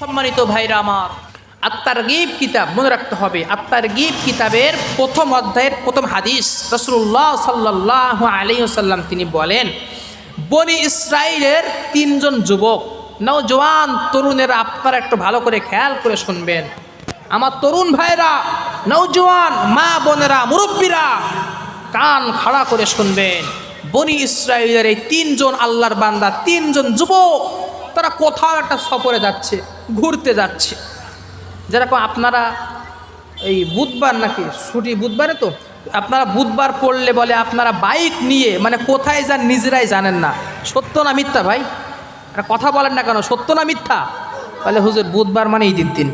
সম্মানিত ভাইরা আমার, আত্মার গিব কিতাব মনে রাখতে হবে। আত্মার গিব কিতাবের প্রথম অধ্যায়ের প্রথম হাদিস রসুল্লাহ সাল্লাহ আলিয়াল্লাম তিনি বলেন, বনি ইসরায়েলের তিনজন যুবক, নওজোয়ান তরুণেরা আপনারা একটু ভালো করে খেয়াল করে শুনবেন। আমার তরুণ ভাইরা, নওজোয়ান মা বোনেরা, মুরব্বীরা, কান খাড়া করে শুনবেন, বনি ইসরায়েলের এই তিনজন আল্লাহর বান্দা, তিনজন যুবক, তারা কোথাও একটা সফরে যাচ্ছে। ঘুরতে যাচ্ছে। যেরকম আপনারা এই বুধবার নাকি ছুটি, বুধবারে তো? আপনারা বুধবার পড়লে বলে আপনারা বাইক নিয়ে মানে কোথায় যান নিজেরাই জানেন না। সত্য না মিথ্যা ভাই? একটা কথা বলেন না কেন? সত্য না মিথ্যা? বলে হুজুর, বুধবার মানে ঈদের দিন।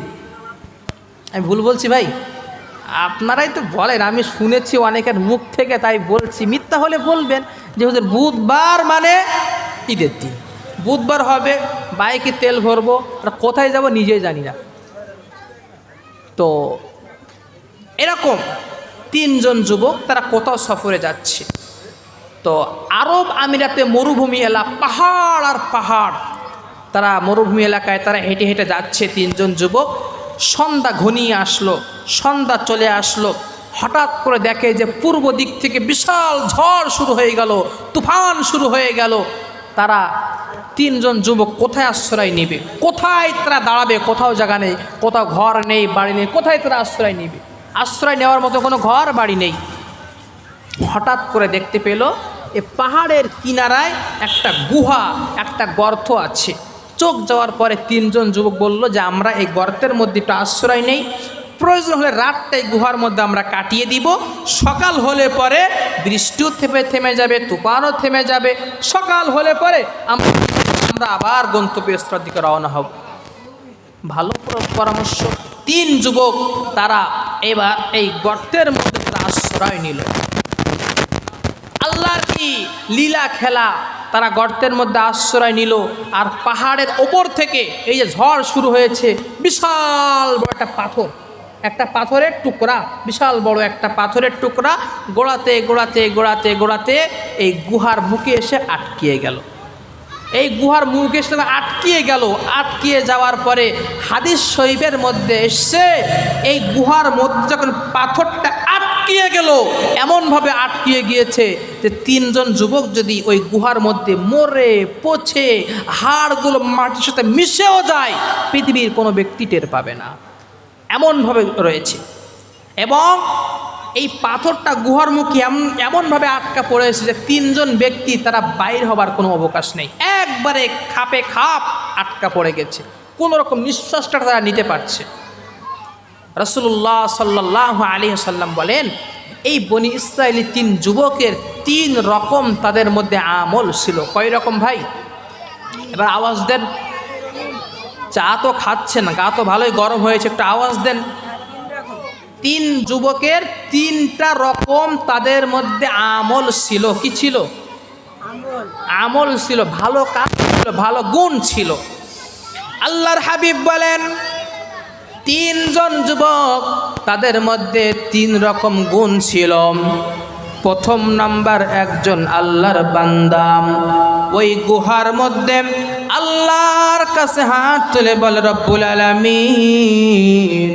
আমি ভুল বলছি ভাই? আপনারাই তো বলেন, আমি শুনেছি অনেকের মুখ থেকে তাই বলছি। মিথ্যা হলে বলবেন যে হুজুর, বুধবার মানে ঈদের দিন। বুধবার হবে, বাইকে তেল ভরবো, আর কোথায় যাব নিজেই জানি না। তো এরকম তিনজন যুবক তারা কোথাও সফরে যাচ্ছে। তো আরব আমিরাতে মরুভূমি এলাকা পাহাড় আর পাহাড়। তারা মরুভূমি এলাকায় তারা হেঁটে হেঁটে যাচ্ছে তিনজন যুবক। সন্ধ্যা ঘনিয়ে আসলো, সন্ধ্যা চলে আসলো। হঠাৎ করে দেখে যে পূর্ব দিক থেকে বিশাল ঝড় শুরু হয়ে গেল, তুফান শুরু হয়ে গেল। তারা তিনজন যুবক কোথায় আশ্রয় নেবে? কোথায় তারা দাঁড়াবে? কোথাও জায়গা নেই, কোথাও ঘর নেই, বাড়ি নেই, কোথায় তারা আশ্রয় নেবে? আশ্রয় নেওয়ার মতো কোনো ঘর, বাড়ি নেই। হঠাৎ করে দেখতে পেল, এ পাহাড়ের কিনারায় একটা গুহা, একটা গর্ত আছে। চোখ যাওয়ার পরে তিনজন যুবক বলল যে, আমরা এই গর্তের মধ্যে একটু আশ্রয় নেই। প্রয়োজন হলে রাতটা এই গুহার মধ্যে আমরা কাটিয়ে দিব। সকাল হলে পরে বৃষ্টিও থেমে থেমে যাবে, তুফানও থেমে যাবে। সকাল হলে পরে আমরা আবার গন্তব্যস্থলের দিকে রওনা হব। ভালো পরামর্শ। তিন যুবক তারা এবার এই গর্তের মধ্যে আশ্রয় নিল। আল্লাহর কি লীলা খেলা তারা গর্তের মধ্যে আশ্রয় নিল আর পাহাড়ের ওপর থেকে এই যে ঝড় শুরু হয়েছে, বিশাল বড় একটা পাথর। একটা পাথরের টুকরা, বিশাল বড় একটা পাথরের টুকরা, গোড়াতে গোড়াতে গোড়াতে গোড়াতে এই গুহার মুখে এসে আটকিয়ে গেল। এই গুহার মুখে এসে আটকিয়ে গেল। আটকিয়ে যাওয়ার পরে হাদিস শরীফের মধ্যে এসছে, এই গুহার মধ্যে যখন পাথরটা আটকিয়ে গেল, এমনভাবে আটকিয়ে গিয়েছে যে তিনজন যুবক যদি ওই গুহার মধ্যে মরে, পচে, হাড়গুলো মাটির সাথে মিশেও যায়, পৃথিবীর কোনো ব্যক্তি টের পাবে না। এমনভাবে রয়েছে। এবং এই পাথরটা গুহার মুখে এমন এমনভাবে আটকা পড়েছে যে তিনজন ব্যক্তি তারা বাইর হবার কোনো অবকাশ নেই। একবারে খাপে খাপ আটকা পড়ে গেছে। কোনো রকম নিঃশ্বাসটা তারা নিতে পারছে। রসুল্লাহ সাল্লাহ আলী সাল্লাম বলেন, এই বনি ইসরায়েলি তিন যুবকের তিন রকম তাদের মধ্যে আমল ছিল। কয় রকম ভাই? এবার আওয়াজ দেন। চা তো খাচ্ছে না, গা তো ভালোই গরম হয়েছে, একটু আওয়াজ দেন। তিন যুবকের তিনটা রকম তাদের মধ্যে আমল ছিল। কি ছিল? আমল ছিল, ভালো কাজ ছিল, ভালো গুণ ছিল। আল্লাহর হাবিব বলেন, তিনজন যুবক তাদের মধ্যে তিন রকম গুণ ছিল। প্রথম নাম্বার একজন আল্লাহর বান্দাম ওই গুহার মধ্যে আল্লাহর কাছে হাত তুলে বলে, রব্বুল আলামিন।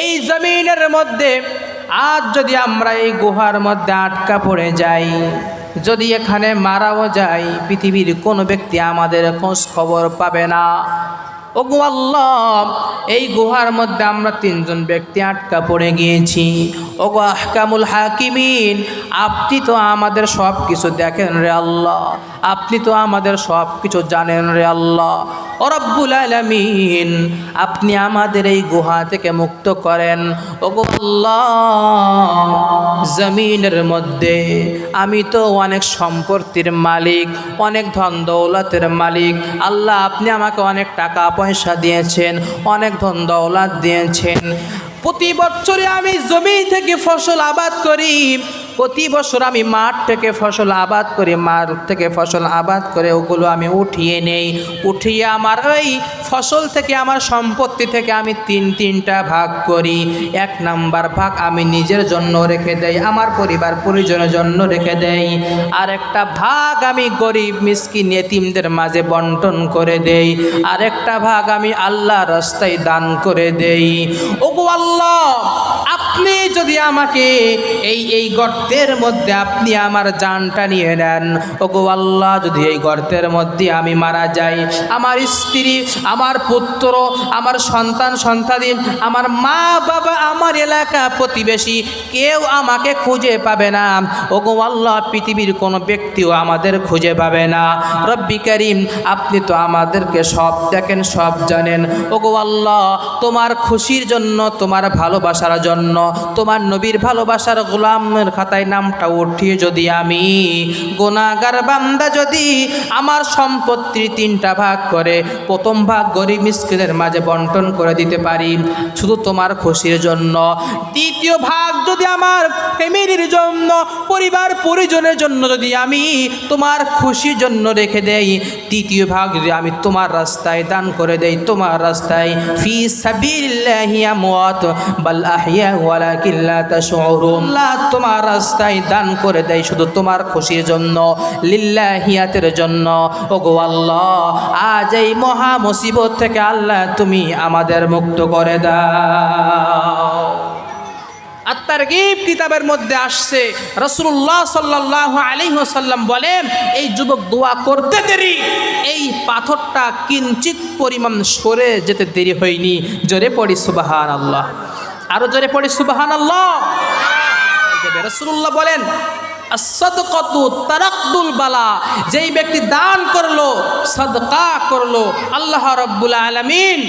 এই জমিনের মধ্যে আজ যদি আমরা এই গুহার মধ্যে আটকা পড়ে যাই, যদি এখানে মারাও যাই পৃথিবীর কোনো ব্যক্তি আমাদের খোঁজ খবর পাবে না। ওগো আল্লাহ, এই গুহার মধ্যে আমরা তিনজন ব্যক্তি আটকা পড়ে গিয়েছি। ওগো আহকামুল হাকিমিন, আপনি তো আমাদের সব কিছু দেখেন রে আল্লাহ, আপনি তো আমাদের সব কিছু জানেন রে আল্লাহ। রব্বুল আলামিন, আপনি আমাদের এই গুহা থেকে মুক্ত করেন। ওগো আল্লাহ, জমিনের মধ্যে আমি তো অনেক সম্পত্তির মালিক, অনেক ধন দৌলতের মালিক। আল্লাহ, আপনি আমাকে অনেক টাকা পয়সা দিয়েছেন অনেক ধন দৌলাত দিয়েছেন। প্রতি বছরে আমি জমি থেকে ফসল আবাদ করি। প্রতি বছর আমি মাঠ থেকে ফসল আবাদ করি, মাঠ থেকে ফসল আবাদ করে ওগুলো আমি উঠিয়ে নেই। উঠিয়ে আমার ওই ফসল থেকে, আমার সম্পত্তি থেকে আমি তিন, তিনটা ভাগ করি। এক নাম্বার ভাগ আমি নিজের জন্য রেখে দেই, আমার পরিবার পরিজনের জন্য রেখে দেই। আর একটা ভাগ আমি গরিব, মিসকিন, এতিমদের মাঝে বন্টন করে দেই। আর একটা ভাগ আমি আল্লাহ রাস্তায় দান করে দেই। ওগো আল্লাহ আপনি যদি আমাকে এই এই গর্তের মধ্যে আপনি আমার জানটা নিয়ে নেন, ওগো আল্লাহ, যদি এই গর্তের মধ্যে আমি মারা যাই, আমার স্ত্রী, আমার পুত্র, আমার সন্তান সন্তান, আমার মা বাবা, আমার এলাকা প্রতিবেশী, কেউ আমাকে খুঁজে পাবে না। ওগো আল্লাহ, পৃথিবীর কোনো ব্যক্তিও আমাদের খুঁজে পাবে না। রব্বি করিম, আপনি তো আমাদেরকে সব দেখেন, সব জানেন। ওগো আল্লাহ, তোমার খুশির জন্য, তোমার ভালোবাসার জন্য তোমার নবীর ভালোবাসার গোলামের খাতায় নামটা উঠিয়ে যদি আমি গোনাগার বান্দা যদি আমার সম্পত্তির তিনটা ভাগ করে, প্রথম ভাগ গরিব মিসকিনের মাঝে বন্টন করে দিতে পারি, শুধু তোমার খুশির জন্য। দ্বিতীয় ভাগ যদি আমার ফ্যামিলির জন্য, পরিবার পরিজনের জন্য যদি আমি তোমার খুশির জন্য রেখে দেই, তৃতীয় ভাগ যদি আমি তোমার রাস্তায় দান করে দেই, তোমার রাস্তায়, ফি সাবিলিল্লাহি আমওয়াত, বাল ওয়ালাকিন লা তাশউরুন। লা তোমার রাস্তায় দান করে দেই শুধু তোমার খুশির জন্য, লিল্লাহিয়াতের জন্য। ওগো আল্লাহ, আজ এই মহা মুসিবত থেকে আল্লাহ তুমি আমাদের মুক্ত করে দাও। আত্মার গিব কিতাবের মধ্যে আসছে রসুল্লাহ সাল্লাহ আলিহাসাল্লাম বলেন, এই যুবক দোয়া করতে দেরি, এই পাথরটা কিঞ্চিত পরিমাণ সরে যেতে দেরি হয়নি। জোরে পড়ি সুবাহান আল্লাহ আরও জোরে পড়ি সুবাহান আল্লাহ রসুল্লাহ বলেন তারাকদুল বালা যেই ব্যক্তি দান করল, সদকা করল, আল্লাহ রব্বুল আলমিন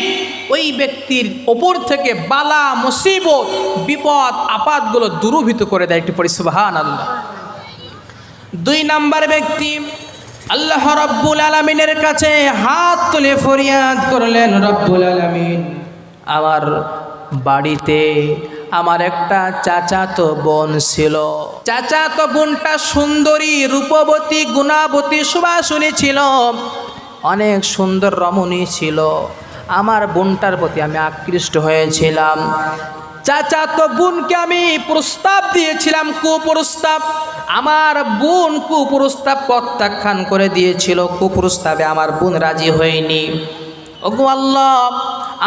ওই ব্যক্তির ওপর থেকে বালা, মুসিবত, বিপদ, আপাতগুলো দূরভূত করে দেয়। একটি পরিসুবাহান আল্লাহ দুই নাম্বার ব্যক্তি, আল্লাহ রব্বুল আলমিনের কাছে হাত তুলে ফরিয়াদ করলেন, রব্বুল আলমিন, আমার বাড়িতে। আমার একটা চাচাতো বোন ছিল। চাচাতো বোনটা সুন্দরী, রূপবতী, গুণাবতী, সুবাসনী ছিল। অনেক সুন্দর রমণী ছিল। আমার বোনটার প্রতি আমি আকৃষ্ট হয়েছিলাম। চাচাতো বোনকে আমি প্রস্তাব দিয়েছিলাম, কুপ্রস্তাব। আমার বোন কুপ্রস্তাব প্রত্যাখ্যান করে দিয়েছিল। কুপ্রস্তাবে আমার বোন রাজি হয়নি। ওগো আল্লাহ,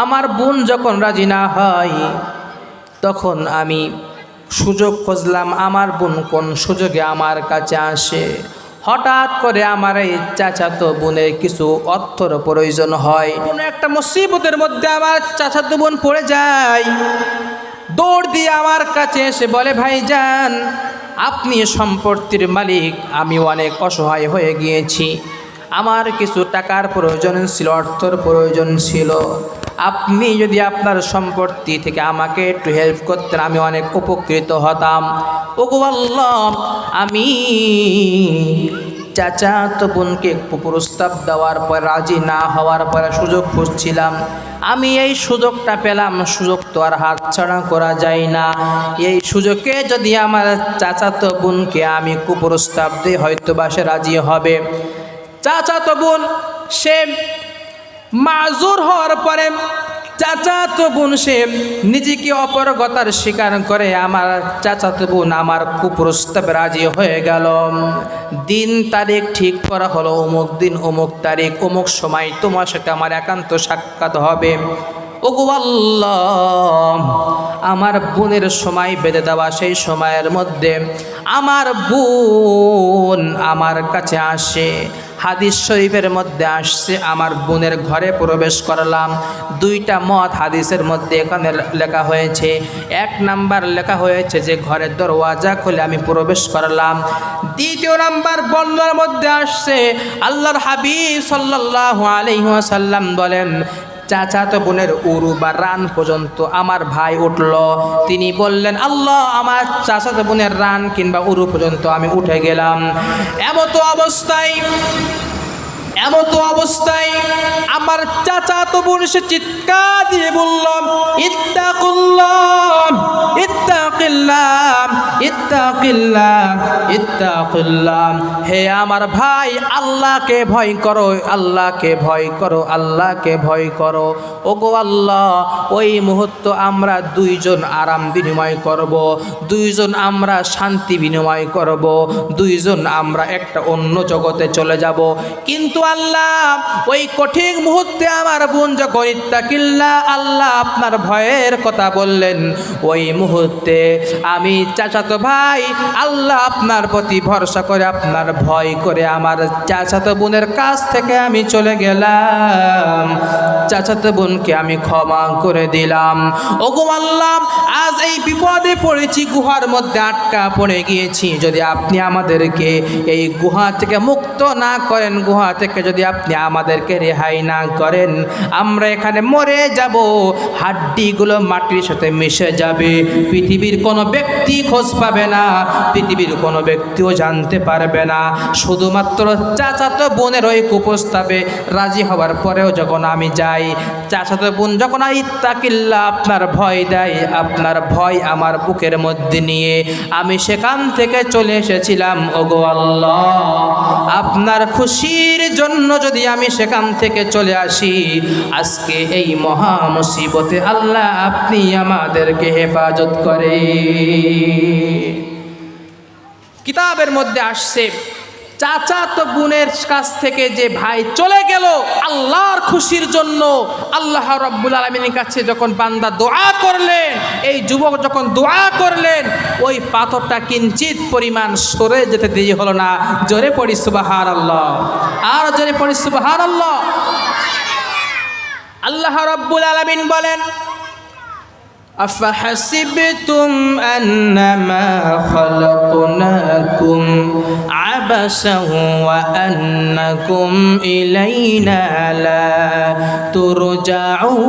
আমার বোন যখন রাজি না হয়, তখন আমি সুযোগ খুঁজলাম আমার বোন কোন সুযোগে আমার কাছে আসে। হঠাৎ করে আমার এই চাচাতো বোনের কিছু অর্থর প্রয়োজন হয়। কোনো একটা মুসিবতের মধ্যে আমার চাচাতো বোন পড়ে যায়। দৌড় দিয়ে আমার কাছে এসে বলে, ভাই যান, আপনি সম্পত্তির মালিক, আমি অনেক অসহায় হয়ে গিয়েছি। আমার কিছু টাকার প্রয়োজন ছিল, অর্থর প্রয়োজন ছিল। আপনি যদি আপনার সম্পত্তি থেকে আমাকে একটু হেল্প করতেন, আমি অনেক উপকৃত হতাম। ওগো আল্লাহ, আমি চাচা তো বোনকে প্রস্তাব দেওয়ার পর, রাজি না হওয়ার পরে সুযোগ খুঁজছিলাম। আমি এই সুযোগটা পেলাম, সুযোগ তো আর হাত ছাড়া করা যায় না। এই সুযোগে যদি আমার চাচাতো বোনকে আমি কুপ্রস্তাব দিই হয়তো বা সে রাজি হবে। চাচাতো বোন, সে মাজুর হওয়ার পরে চাচাতো বোন সে নিজেকে অপরগতার স্বীকার করে আমার চাচাতো বোন আমার কুপ্রস্তাবে রাজি হয়ে গেল। দিন তারিখ ঠিক করা হলো, অমুক দিন অমুক তারিখ, অমুক সময় তোমার সাথে আমার একান্ত সাক্ষাৎ হবে। ওগো আমার বোনের সময় বেঁধে দেওয়া সেই সময়ের মধ্যে আমার বোন আমার কাছে আসে। হাদিস শরীফের মধ্যে আসছে, আমার বোনের ঘরে প্রবেশ করলাম। দুইটা মত হাদিসের মধ্যে এখানে লেখা হয়েছে। এক নাম্বার লেখা হয়েছে যে, ঘরের দরওয়াজা খুলে আমি প্রবেশ করলাম। দ্বিতীয় নাম্বার বর্ণনার মধ্যে আসছে, আল্লাহর হাবিব সাল্লাহ আলহিহাসাল্লাম বলেন চাচাতো বোনের উরু বা রান পর্যন্ত আমার ভাই উঠল। তিনি বললেন, আল্লাহ, আমার চাচাতো বোনের রান কিংবা উরু পর্যন্ত আমি উঠে গেলাম। এমতো অবস্থায় এমতো অবস্থায় আমার চাচা তো বোন সে চিৎকার দিয়ে বললাম বলল, ইত্তাকুল্লাহ ইত্তাক ইত্তাকিল্লাহ ইত্তাকিল্লাহ ইত্তাকিল্লাহ। হে আমার ভাই, আল্লাহকে ভয় করো, আল্লাহকে ভয় করো, আল্লাহকে ভয় করো। ওগো আল্লাহ, ওই মুহূর্ত আমরা দুইজন আরাম বিনিময় করব, দুইজন আমরা শান্তি বিনিময় করব, দুইজন আমরা একটা অন্য জগতে চলে যাব। কিন্তু আল্লাহ, ওই কঠিন মুহূর্তে আমার বোন যখন ইত্তাকিল্লা আল্লাহ আপনার ভয়ের কথা বললেন, ওই মুহূর্তে আমি চাচাতো ভাই, আল্লাহ আপনার প্রতি ভরসা করে, আপনার ভয় করে আমার চাচাতো বোনের কাছ থেকে আমি চলে গেলাম। চাচাতো বোনকে আমি ক্ষমা করে দিলাম। ওগো আল্লাহ, আজ এই বিপদে পড়েছি, গুহার মধ্যে আটকা পড়ে গিয়েছি। যদি আপনি আমাদেরকে এই গুহা থেকে মুক্ত না করেন, গুহা থেকে যদি আপনি আমাদেরকে রেহাই না করেন, আমরা এখানে মরে যাব, হাড্ডিগুলো মাটির সাথে মিশে যাবে, পৃথিবীর কোনো ব্যক্তি খোঁজ পাবে না, পৃথিবীর কোনো ব্যক্তিও জানতে পারবে না। শুধুমাত্র চাচাতো বোনের ওই কুপ্রস্তাবে রাজি হওয়ার পরেও যখন আমি যাই, চাচাতো বোন যখন ইত্তাকিল্লা আপনার ভয় দেয়, আপনার ভয় আমার বুকের মধ্যে নিয়ে। আমি সেখান থেকে চলে এসেছিলাম, ওগো আল্লাহ, আপনার খুশির জন্য যদি আমি সেখান থেকে চলে আসি, আজকে এই মহা মুসিবতে আল্লাহ আপনি আমাদেরকে হেফাজত করে কিতাবের মধ্যে আসছে, চাচা তো বোনের কাছ থেকে যে ভাই চলে গেল, আল্লাহর খুশির জন্য আল্লাহ রব্বুল আলমিনের কাছে যখন বান্দা দোয়া করলেন, এই যুবক যখন দোয়া করলেন, ওই পাথরটা কিঞ্চিত পরিমাণ সরে যেতে দেরি হলো না। জোরে পড়ি সুবাহার আল্লাহ আর জোরে পড়ি সুবাহার আল্লাহ আল্লাহ রব্বুল আলমিন বলেন أفحسبتم أنما خلقناكم عبسا وأنكم إلينا لا ترجعون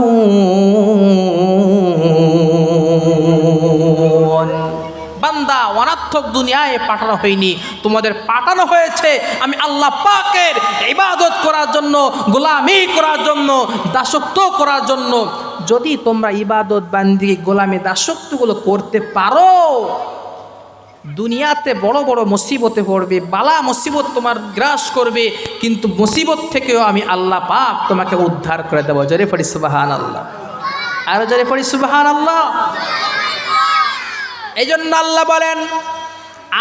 বান্দা অনার্থক দুনিয়ায় পাঠানো হয়নি তোমাদের পাঠানো হয়েছে আমি আল্লাহ পাকের ইবাদত করার জন্য গোলামি করার জন্য দাসত্ব করার জন্য যদি তোমরা ইবাদত বান্দি গোলামি দাসত্বগুলো করতে পারো, দুনিয়াতে বড় বড় মুসিবতে পড়বে, বালা মুসিবত তোমার গ্রাস করবে, কিন্তু মুসিবত থেকেও আমি আল্লাহ পাক তোমাকে উদ্ধার করে দেবো। জরে পড়ি সুবাহান আল্লাহ আরও জরে পড়ি সুবাহান আল্লাহ এই জন্য আল্লাহ বলেন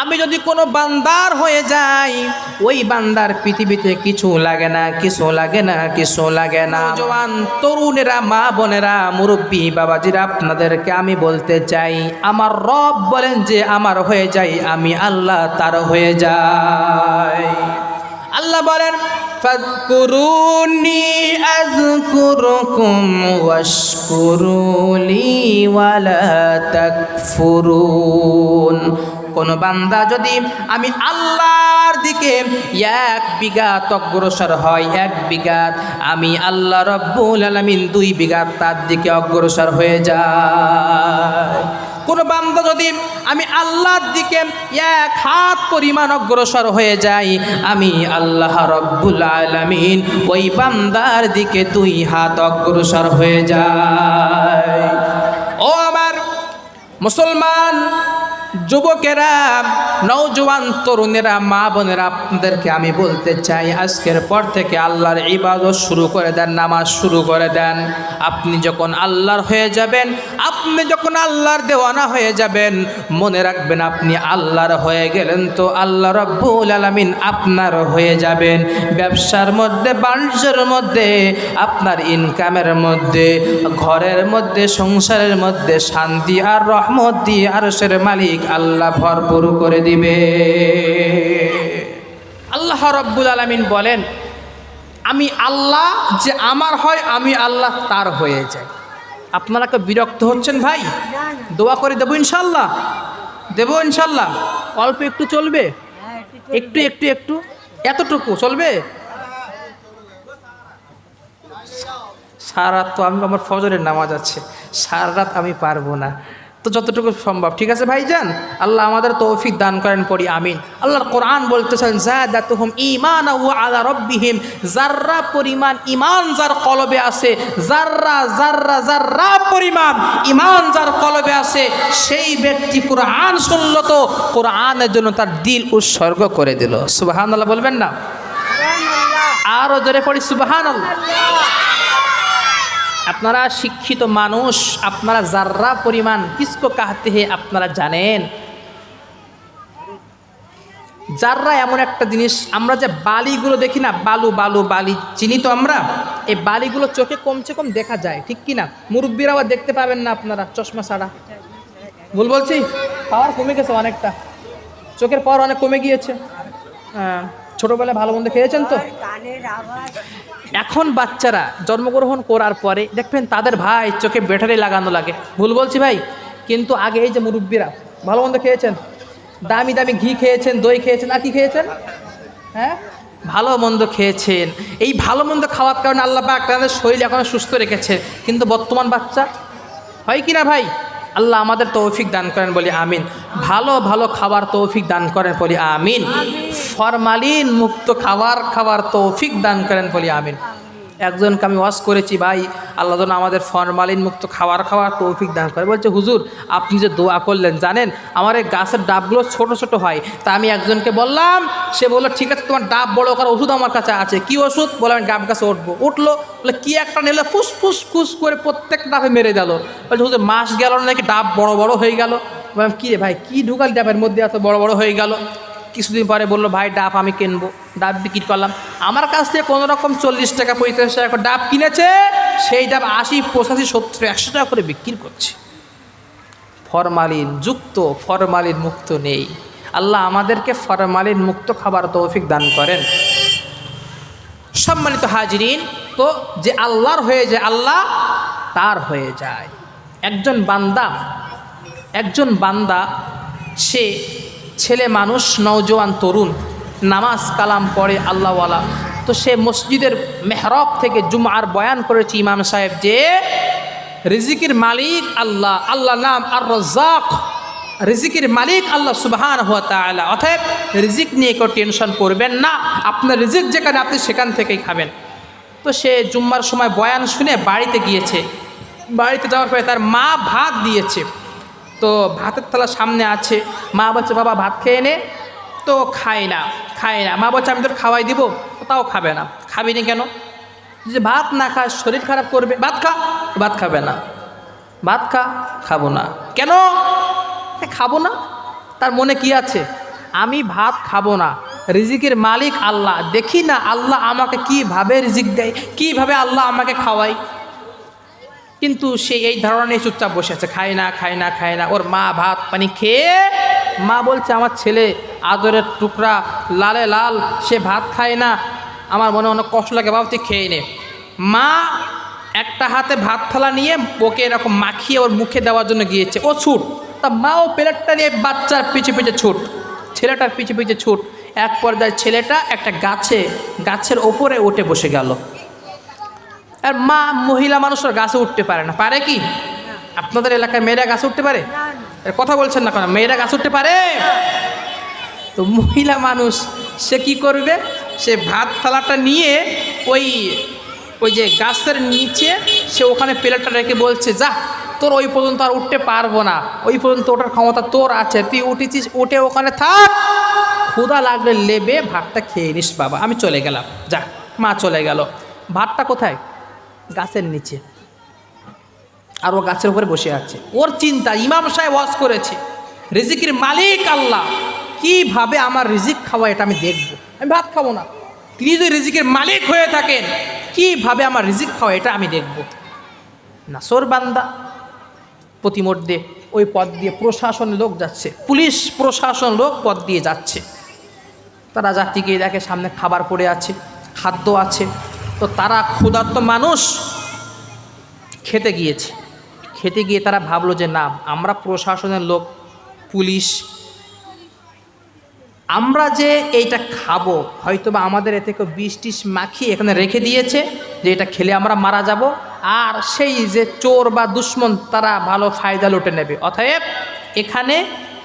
আমি যদি কোনো বান্দার হয়ে যাই ওই বান্দার পৃথিবীতে কিছু লাগে না কিছু লাগে না কিছু লাগে না। জওয়ান তরুণেরা মা বোনেরা মুরব্বী বাবাজিরা আপনাদেরকে আমি বলতে চাই আমার রব বলেন যে আমার হয়ে যাই আমি আল্লাহ তার হয়ে যাই। আল্লাহ বলেন তাকফুরুন। কোন বান্দা যদি আমি আল্লাহর দিকে এক বিঘাত অগ্রসর হয়, এক বিঘাত আমি আল্লাহ রব্বুল আলামিন দুই বিঘাত তার দিকে অগ্রসর হয়ে যায়। কোন বান্দা যদি আমি আল্লাহর দিকে এক হাত পরিমাণ অগ্রসর হয়ে যাই আমি আল্লাহ রব্বুল আলামিন ওই বান্দার দিকে দুই হাত অগ্রসর হয়ে যায়। ও আমার মুসলমান যুবকেরা নৌজওয়ান তরুণেরা, মা বোনেরা, আপনাদেরকে আমি বলতে চাই, আজকের পর থেকে আল্লাহর ইবাদত শুরু করে দেন, নামাজ শুরু করে দেন। আপনি যখন আল্লাহর হয়ে যাবেন, আপনি যখন আল্লাহর দেওয়ানা হয়ে যাবেন, মনে রাখবেন আপনি আল্লাহর হয়ে গেলেন তো আল্লাহ রব্বুল আলমিন আপনার হয়ে যাবেন। ব্যবসার মধ্যে, বাণিজ্যের মধ্যে, আপনার ইনকামের মধ্যে, ঘরের মধ্যে, সংসারের মধ্যে শান্তি আর রহমত দিয়ে আর সের মালিক আল্লাহ ভরপুর করে দিবে। আল্লাহ রব্বুল আলমিন বলেন, আমি আল্লাহ যে আমার হয়, আমি আল্লাহ তার হয়ে যাই। আপনারা কেউ বিরক্ত হচ্ছেন ভাই? দোয়া করে দেবো ইনশাল্লাহ। দেবো ইনশাল্লাহ। অল্প একটু চলবে? একটু একটু একটু। এতটুকু চলবে? সারা রাত তো আমি আমার ফজরের নামাজ আছে। সারা রাত আমি পারব না। তো যতটুকু সম্ভব। ঠিক আছে ভাইজান? আল্লাহ আমাদের তৌফিক দান করেন পড়ি আমিন। আল্লাহর কোরআন বলতেছেন জাদাতুহুম ঈমান ও আলা রব্বিহিম। জাররা পরিমাণ ইমান যার কলবে আছে জাররা জাররা জাররা পরিমাণ ইমান যার কলবে আছে সেই ব্যক্তি কোরআন শুনল তো কোরআনের জন্য তার দিল উৎসর্গ করে দিল। সুবহানাল্লাহ বলবেন না? আরও জোরে পড়ি সুবহানাল্লাহ। আপনারা শিক্ষিত মানুষ, আপনারা যার্রা পরিমাণ কিসকো কাহতে হে আপনারা জানেন। যাররা এমন একটা জিনিস, আমরা যে বালিগুলো দেখি না, বালু বালু, বালি, চিনি তো আমরা, এই বালিগুলো চোখে কমসে কম দেখা যায়, ঠিক কি না? মুরব্বীরাও দেখতে পাবেন না আপনারা, চশমা ছাড়া। ভুল বলছি? পাওয়ার কমে গেছে অনেকটা। চোখের পাওয়ার অনেক কমে গিয়েছে। হ্যাঁ। ছোটোবেলায় ভালো মন্দ খেয়েছেন তো? এখন বাচ্চারা জন্মগ্রহণ করার পরে দেখবেন তাদের ভাই চোখে ব্যাটারি লাগানো লাগে। ভুল বলছি ভাই? কিন্তু আগে এই যে মুরব্বীরা ভালো মন্দ খেয়েছেন? দামি দামি ঘি খেয়েছেন দই খেয়েছেন আর কি খেয়েছেন? হ্যাঁ? ভালো মন্দ খেয়েছেন। এই ভালো মন্দ খাওয়ার কারণে আল্লাহ পাক তাদের শরীর এখনও সুস্থ রেখেছে। কিন্তু বর্তমান বাচ্চা হয় কি না ভাই? আল্লাহ আমাদের তৌফিক দান করেন বলি আমিন। ভালো ভালো খাবার তৌফিক দান করেন বলি আমিন। ফরমালিন মুক্ত খাবার খাবার তৌফিক দান করেন বলি আমিন। একজনকে আমি ওয়াশ করেছি, ভাই, আল্লাহ যেন আমাদের ফরমালিন মুক্ত খাবার খাওয়ার তৌফিক দান করে। বলছে, হুজুর, আপনি যে দোয়া করলেন, জানেন, আমার এই গাছের ডাবগুলো ছোট ছোট হয়। তা আমি একজনকে বললাম, সে বলল, ঠিক আছে, তোমার ডাব বড় করার ওষুধ আমার কাছে আছে। কি ওষুধ? বলে আমি ডাব গাছে উঠবো। উঠল, বলে, কি একটা নিলে? ফুস ফুস ফুস করে প্রত্যেক ডাবে মেরে গেল বলছে, হুজুর, মাস গেল নাকি ডাব বড় বড় হয়ে গেল? বললাম, কী রে ভাই, কী ঢুকাল ডাবের মধ্যে এত বড় বড় হয়ে গেল? কিছুদিন পরে বলল, ভাই, ডাব আমি কিনবো। ডাব বিক্রি করলাম। আমার কাছ থেকে কোনো রকম চল্লিশ টাকা পঁয়তাল্লিশ টাকা ডাব কিনেছে। সেই ডাব আশি, পঁচাশি, সত্তর, একশো টাকা করে বিক্রি করছে। ফরমালিন যুক্ত, ফরমালিন মুক্ত নেই। আল্লাহ আমাদেরকে ফরমালিন মুক্ত খাবার তৌফিক দান করেন। সম্মানিত হাজিরিন, তো যে আল্লাহর হয়ে যায়, আল্লাহ তার হয়ে যায়। একজন বান্দা একজন বান্দা, সে ছেলে মানুষ, নওজোয়ান তরুণ, নামাজ কালাম পড়ে আল্লাহওয়ালা। তো সে মসজিদের মেহরব থেকে জুমার বয়ান করেছে ইমাম সাহেব যে, রিজিকের মালিক আল্লাহ আল্লাহ নাম আর রজাক রিজিকের মালিক আল্লাহ সুবাহান হওয়া তালা অতএব রিজিক নিয়ে কেউ টেনশন করবেন না। আপনার রিজিক যেখানে আপনি সেখান থেকেই খাবেন। তো সে জুম্মার সময় বয়ান শুনে বাড়িতে গিয়েছে। বাড়িতে যাওয়ার পরে তার মা ভাত দিয়েছে। তো ভাতের থালা সামনে আছে। মা বলছে, বাবা, ভাত খেয়ে নে। তো খায় না খায় না। মা বলছে, আমি তোর খাওয়াই দিব? তাও খাবে না। খাবি নি কেন? যে ভাত না খায় শরীর খারাপ করবে। ভাত খা? ভাত খাবে না। ভাত খা? খাব না। কেন? খাব না। তার মনে কি আছে? আমি ভাত খাব না। রিজিকের মালিক আল্লাহ। দেখি না আল্লাহ আমাকে কীভাবে রিজিক দেয়? কীভাবে আল্লাহ আমাকে খাওয়ায়? কিন্তু সে এই ধারণা নিয়ে চুপচাপ বসে আছে, খায় না খায় না খায় না। ওর মা ভাত, পানি খেয়ে মা বলছে, আমার ছেলে আদরের টুকরা লালে লাল, সে ভাত খায় না। আমার মনে অনেক কষ্ট লাগে, বাবা, তুই খেয়ে নে। মা একটা হাতে ভাত থালা নিয়ে ওকে এরকম মাখিয়ে ওর মুখে দেওয়ার জন্য গিয়েছে। ও ছুট। তা মা ও প্লেটটা নিয়ে বাচ্চার পিছে পিছে ছুট। ছেলেটার পিছে পিছে ছুট। এক পর্যায়ে ছেলেটা একটা গাছে, গাছের ওপরে উঠে বসে গেল। আর মা মহিলা মানুষরা গাছে উঠতে পারে না। পারে কি? আপনাদের এলাকায় মেয়েরা গাছে উঠতে পারে? কথা বলছেন না কেন? মেয়েরা গাছে উঠতে পারে? তো মহিলা মানুষ, সে কি করবে? সে ভাত থালাটা নিয়ে ওই ওই যে গাছের নিচে সে ওখানে প্লেটটা রেখে বলছে, যা, তোর ওই পর্যন্ত আর উঠতে পারব না। ওই পর্যন্ত ওঠার ক্ষমতা তোর আছে। তুই উঠেছিস, উঠে ওখানে থাক। ক্ষুদা লাগলে লেবে ভাতটা খেয়ে নিস বাবা। আমি চলে গেলাম। যা, মা চলে গেল। ভাতটা কোথায়? গাছের নিচে। আর ও গাছের উপরে বসে আছে। ওর চিন্তা ইমাম সাহেব ওয়াজ করেছে, রিজিকের মালিক আল্লাহ, কীভাবে আমার রিজিক খাওয়া এটা আমি দেখব? আমি ভাত খাব না। তিনি যদি রিজিকের মালিক হয়ে থাকেন, কীভাবে আমার রিজিক খাওয়া এটা আমি দেখব? নাসর বান্দা, প্রতিমধ্যে ওই পথ দিয়ে প্রশাসন লোক যাচ্ছে, পুলিশ প্রশাসন লোক পথ দিয়ে যাচ্ছে। তারা যাত্রী গিয়ে দেখে সামনে খাবার পড়ে আছে, খাদ্য আছে তো তারা ক্ষুধার্ত মানুষ খেতে গিয়েছে। খেতে গিয়ে তারা ভাবলো যে, না, আমরা প্রশাসনের লোক, পুলিশ, আমরা যে এইটা খাব হয়তো বা আমাদের এতে কেউ বিষ টিস মাখিয়ে এখানে রেখে দিয়েছে যে এটা খেলে আমরা মারা যাব। আর সেই যে চোর বা দুশ্মন, তারা ভালো ফায়দা লুটে নেবে। অতএব এখানে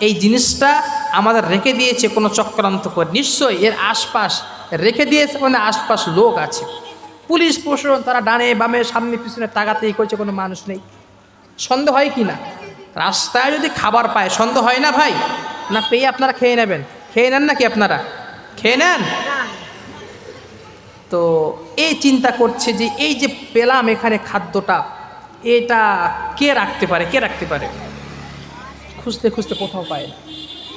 এই জিনিসটা আমাদের রেখে দিয়েছে কোনো চক্রান্ত করে। নিশ্চয়ই এর আশপাশ রেখে দিয়েছে মানে আশপাশ লোক আছে। পুলিশ প্রশাসন তারা ডানে বামে, সামনে, পিছনে তাকাতেই করছে কোনো মানুষ নেই। সন্দেহ হয় কি না? রাস্তায় যদি খাবার পায়, সন্দেহ হয় না ভাই? না পেয়ে আপনারা খেয়ে নেবেন। খেয়ে নেন নাকি আপনারা? খেয়ে নেন? তো এই চিন্তা করছে যে এই যে পেলাম এখানে খাদ্যটা, এটা কে রাখতে পারে? কে রাখতে পারে? খুঁজতে খুঁজতে কোথাও পায় না।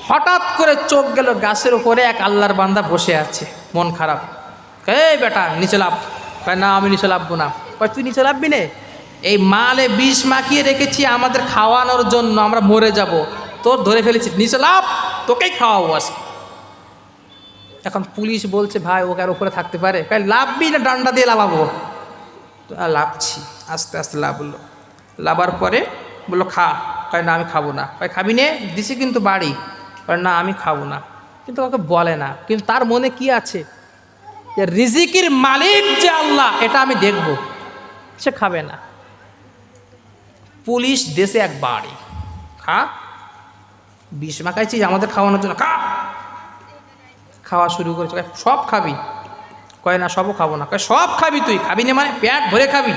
হঠাৎ করে চোখ গেল গাছের উপরে, এক আল্লাহর বান্দা বসে আছে। মন খারাপ। এই বেটা, নিচে লাভ কয়, না, আমি নিচে লাভবো না। কয়, তুই নিচে লাভবি নে? এই মালে বিষ মাখিয়ে রেখেছি আমাদের খাওয়ানোর জন্য, আমরা মরে যাব। তোর ধরে ফেলেছি, নিচে লাভ তোকেই খাওয়াবো আজকে। এখন পুলিশ বলছে, ভাই, ওকে আর উপরে থাকতে পারে। কয় লাভবি না, ডান্ডা দিয়ে লাভাবো লাভছি আস্তে আস্তে লাভলো লাভার পরে বলল, খা। কয়, না, আমি খাব না। কয়, খাবি নে, দিছি কিন্তু বাড়ি। কয়, না, আমি খাব না। কিন্তু ওকে বলে না। কিন্তু তার মনে কি আছে? যে রিজিকের মালিক যে আল্লাহ এটা আমি দেখব। সে খাবে না। পুলিশ দেশে এক বাড়ি। খা। বিষ মাখাইছি আমাদের খাওয়ানোর জন্য খা। খাওয়া শুরু করেছে। সব খাবি। কয় না সবও খাব না। কয় সব খাবি তুই। খাবি না মানে পেট ভরে খাবি।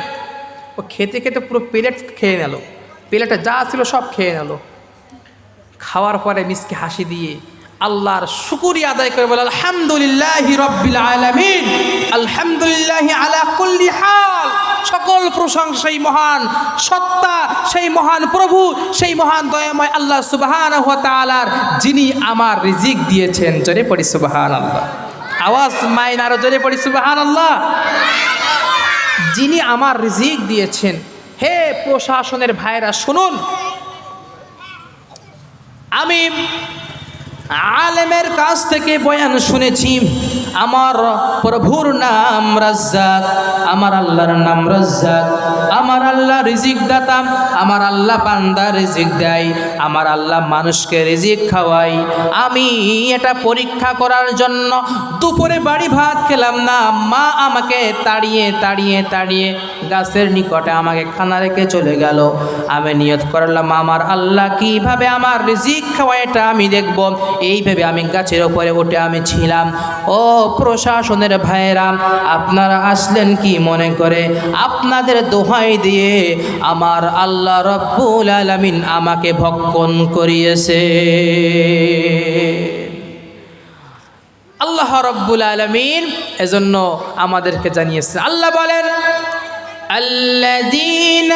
ও খেতে খেতে পুরো প্লেট খেয়ে নিল। প্লেটে যা ছিল সব খেয়ে নিল। খাওয়ার পরে মিসকে হাসি দিয়ে আল্লাহর শুকুরি আদায় করে বলে, আলহামদুলিল্লাহ রব্বিল আলামিন। আলহামদুলিল্লাহ আলা কুল্লি হাল। সকল প্রশংসা সেই মহান সত্তা, সেই মহান প্রভু, সেই মহান দয়াময় আল্লাহ সুবহানাহু ওয়া তাআলার, যিনি আমার রিজিক দিয়েছেন। জোরে পড়ি সুবাহান আল্লাহ আওয়াজ মাইন আরও জোরে পড়ি সুবাহান আল্লাহ যিনি আমার রিজিক দিয়েছেন। হে প্রশাসনের ভাইরা, শুনুন। আমি আলেমের কাছ থেকে বয়ান শুনেছি। আমার প্রভুর নাম রাজ্জাক, আমার আল্লাহর নাম রাজ্জাক, আমার আল্লাহ রিজিক দাতা, আমার আল্লাহ পান্দা রিজিক দেয়, আমার আল্লাহ মানুষকে রিজিক খাওয়াই আমি এটা পরীক্ষা করার জন্য দুপুরে বাড়ি ভাত খেলাম না, মা আমাকে তাড়িয়ে তাড়িয়ে তাড়িয়ে গাছের নিকটে আমাকে খানা রেখে চলে গেল। আমি নিয়ত করলাম, আমার আল্লাহ কীভাবে আমার রিজিক খাওয়া এটা আমি দেখব। এইভাবে আমি গাছের ওপরে উঠে আমি ছিলাম। ও প্রশাসনের ভাইয়েরা আপনারা আসলেন কি মনে করে আপনাদের দোহাই দিয়ে আমার আল্লাহ রব্বুল আলামিন আমাকে ভক্ষণ করিয়েছে আল্লাহ রব্বুল আলমিন এজন্য আমাদেরকে জানিয়েছে আল্লাহ বলেন الذين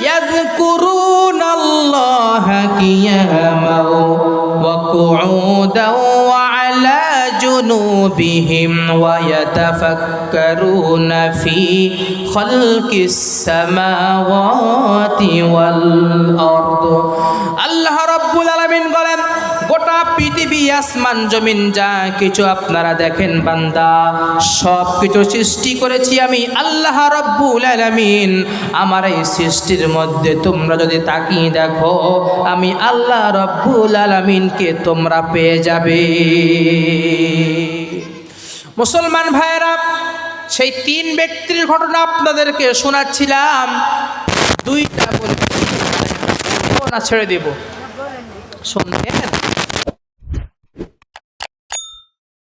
يذكرون الله قياما وقعودا وعلى ذنوبهم ويتفكرون في خلق السماوات والأرض الله رب العالمين قال গোটা পৃথিবী আসমান জমিন যা কিছু আপনারা দেখেন বান্দা, সব কিছু সৃষ্টি করেছি আমি আল্লাহ রব্বুল আলামিন। আমার এই সৃষ্টির মধ্যে তোমরা যদি তাকিয়ে দেখো, আমি আল্লাহ রব্বুল আলামিনকে তোমরা পেয়ে যাবে। মুসলমান ভাইয়েরা, সেই তিন ব্যক্তির ঘটনা আপনাদেরকে শোনাচ্ছিলাম। দুইটা বলে। ছেড়ে দেব। শুনবেন